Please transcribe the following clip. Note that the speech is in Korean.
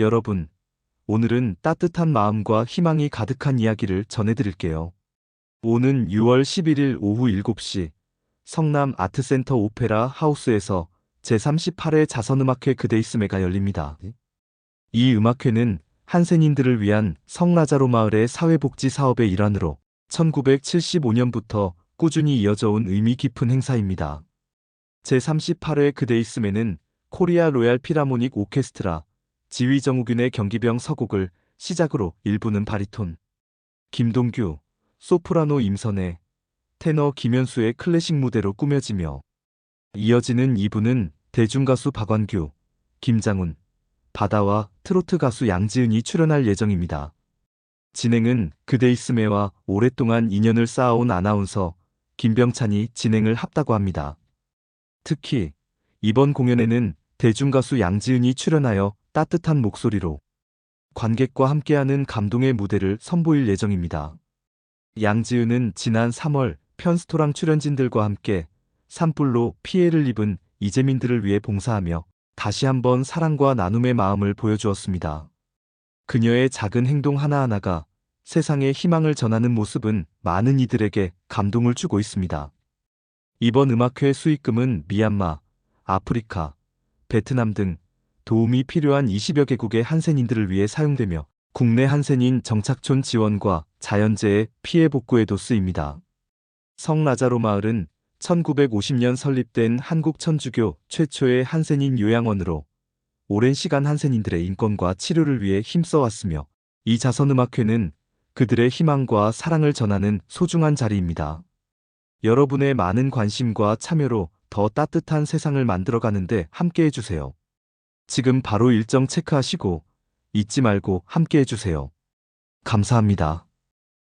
여러분, 오늘은 따뜻한 마음과 희망이 가득한 이야기를 전해드릴게요. 오는 6월 11일 오후 7시 성남 아트센터 오페라 하우스에서 제38회 자선음악회 그대 있음회가 열립니다. 이 음악회는 한센인들을 위한 성라자로 마을의 사회복지 사업의 일환으로 1975년부터 꾸준히 이어져 온 의미 깊은 행사입니다. 제38회 그대 있음에는 코리아 로얄 피라모닉 오케스트라, 지휘 정우균의 경기병 서곡을 시작으로 일부는 바리톤, 김동규, 소프라노 임선혜, 테너 김현수의 클래식 무대로 꾸며지며 이어지는 2부는 대중가수 박완규, 김장훈, 바다와 트로트 가수 양지은이 출연할 예정입니다. 진행은 그대 있음에와 오랫동안 인연을 쌓아온 아나운서 김병찬이 진행을 합다고 합니다. 특히 이번 공연에는 대중가수 양지은이 출연하여 따뜻한 목소리로 관객과 함께하는 감동의 무대를 선보일 예정입니다. 양지은은 지난 3월 편스토랑 출연진들과 함께 산불로 피해를 입은 이재민들을 위해 봉사하며 다시 한번 사랑과 나눔의 마음을 보여주었습니다. 그녀의 작은 행동 하나하나가 세상에 희망을 전하는 모습은 많은 이들에게 감동을 주고 있습니다. 이번 음악회 수익금은 미얀마, 아프리카, 베트남 등 도움이 필요한 20여 개국의 한센인들을 위해 사용되며 국내 한센인 정착촌 지원과 자연재해 피해 복구에도 쓰입니다. 성 라자로 마을은 1950년 설립된 한국 천주교 최초의 한센인 요양원으로 오랜 시간 한센인들의 인권과 치료를 위해 힘써왔으며 이 자선음악회는 그들의 희망과 사랑을 전하는 소중한 자리입니다. 여러분의 많은 관심과 참여로 더 따뜻한 세상을 만들어가는데 함께해 주세요. 지금 바로 일정 체크하시고 잊지 말고 함께 해 주세요. 감사합니다.